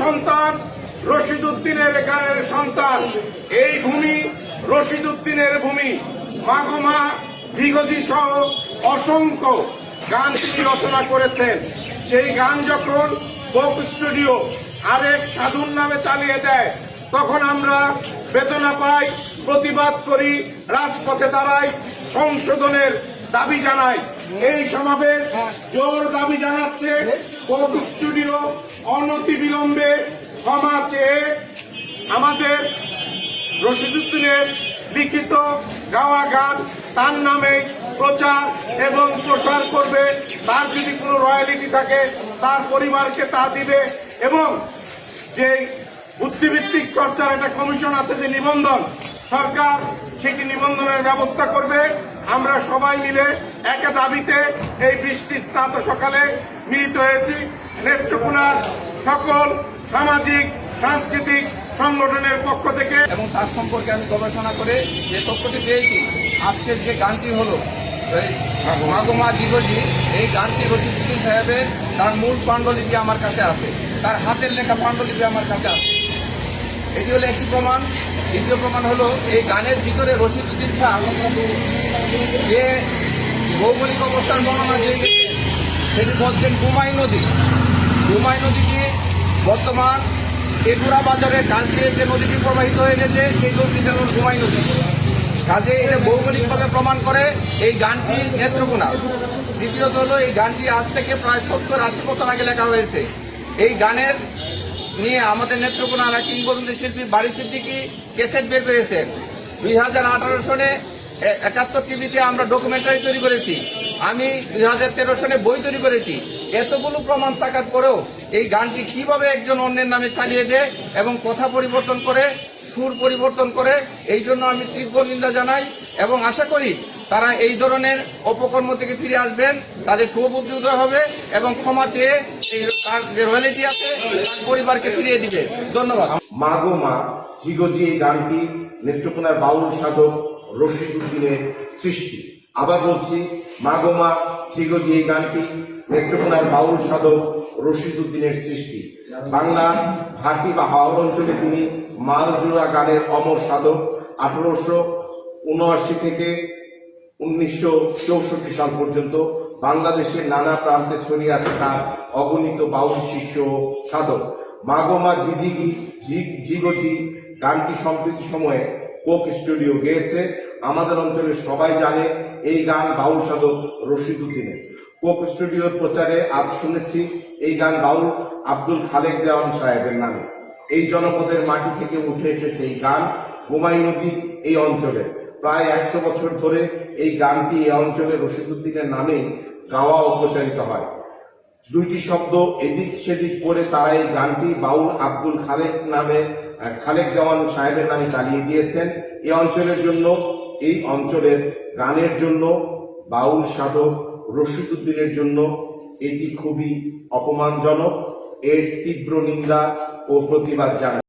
সন্তান রশিদ উদ্দিনের গানের সন্তান। এই ভূমি রশিদ উদ্দিনের ভূমি মাগমা জিগজি সহ অসংখ্য গান তিনি রচনা করেছেন। সেই গান যখন কোক স্টুডিও আরেক সাধুর নামে চালিয়ে দেয়, তখন আমরা বেদনা পাই, প্রতিবাদ করি, রাজপথে দাঁড়াই, সংশোধনের দাবি জানাই। এই সমাবেশ জোর দাবি জানাচ্ছে কোক স্টুডিও অনতি বিলম্বে ক্ষমা চেয়ে আমাদের রশিদুদ্দিনের লিখিত গাওয়া গান তার নামে প্রচার এবং প্রসার করবে। তার যদি কোনো রয়্যালিটি থাকে, তার পরিবারকে তা দিবে এবং যেই বুদ্ধিভিত্তিক চর্চার একটা কমিশন আছে যে নিবন্ধন, সরকার সেটি নিবন্ধনের ব্যবস্থা করবে। আমরা সবাই মিলে একে দাবিতে এই বৃষ্টি স্নাত সকালে মিলিত হয়েছি। নেত্রকোনার সকল সামাজিক, সাংস্কৃতিক সংগঠনের পক্ষ থেকে। এবং তার সম্পর্কে আমি গবেষণা করে যে তথ্যটি পেয়েছি, আজকের যে গানটি হলো মাগমা দিবজি এই গানটি রশিদুদ্দিন সাহেবের, তার মূল পাণ্ডুলিপি আমার কাছে আছে। তার হাতের লেখা পাণ্ডুলিপি আমার কাছে আছে। এটি হলো একটি প্রমাণ। দ্বিতীয় প্রমাণ হলো, এই গানের ভিতরে রশিদুদ্দিন শাহ যে ভৌগোলিক অবস্থান বর্ণনা দিয়ে গেছেন সেটি বলছেন কুমাই নদী। কুমাই নদীটি বর্তমান এগুড়া বাজারের কাছ দিয়ে যে নদীটি প্রবাহিত হয়ে গেছে, সেই নদীটা হল কুমাই নদী। কাজে এটা ভৌগোলিকভাবে প্রমাণ করে এই গানটি নেত্রকোনা। দ্বিতীয়ত হলো, এই গানটি আজ থেকে প্রায় সত্তর আশি বছর আগে লেখা হয়েছে। এই গানের নিয়ে আমাদের নেত্রকোনার এক কিংবদন্তি শিল্পী বাড়ি সিদ্দিকি কেসেট বের করেছেন। দুই হাজার আঠারো সনে একাত্তর টিভিতে আমরা ডকুমেন্টারি তৈরি করেছি। আমি দুই হাজার তেরো সনে বই তৈরি করেছি। এতগুলো প্রমাণ থাকার পরেও এই গানটি কীভাবে একজন অন্যের নামে চালিয়ে দেয় এবং কথা পরিবর্তন করে, সুর পরিবর্তন করে, এই জন্য আমি তীব্র নিন্দা জানাই এবং আশা করি তারা এই ধরনের অপকর্ম থেকে ফিরে আসবেন। তাদের শুভবুদ্ধি উদয় হবে এবং ক্ষমা চেয়ে তার যে রয়্যালিটি আছে, তার পরিবারকে ফিরিয়ে দিবে। ধন্যবাদ। মা গো মা, ঝিগজি এই গানটি নেত্রকোনার বাউল সাধক রশিদ উদ্দিনের সৃষ্টি। আবার বলছি, মা গো এই গানটি নেত্রকোনার বাউল সাধক রশিদুদ্দিনের সৃষ্টি। বাংলা, ভাটি বা হাওড় অঞ্চলে তিনি মালজোড়া গানের অমর সাধক। আঠারোশো উনআশি থেকে উনিশশো চৌষট্টি সাল পর্যন্ত বাংলাদেশের নানা প্রান্তে ছড়িয়ে আছে তার অগণিত বাউল শিষ্য সাধক। মাগমা ঝিঝিগি ঝিগ ঝিগঝি গানটি সম্প্রতি সময়ে কোক স্টুডিও গেয়েছে। আমাদের অঞ্চলের সবাই জানে এই গান বাউল সাধক রশিদ উদ্দিনের কোক স্টুডিওর প্রচারে আজ শুনেছি এই গান বাউল আব্দুল খালেক দেওয়ান সাহেবের নামে। এই জনপদের মাটি থেকে উঠে এসেছে এই গান গোমাই নদী এই অঞ্চলে। প্রায় একশো বছর ধরে এই গানটি এই অঞ্চলের রশিদুদ্দিনের নামেই গাওয়া ও প্রচারিত হয়। দুইটি শব্দ এদিক সেদিক করে তারা এই গানটি বাউল আব্দুল খালেক নামে খালেক দেওয়ান সাহেবের নামে চালিয়ে দিয়েছেন। এই অঞ্চলের জন্য, এই অঞ্চলের গানের জন্য, বাউল সাধক রশিদুদ্দিনের জন্য এটি খুবই অপমানজনক। এর তীব্র নিন্দা ও প্রতিবাদ জানায়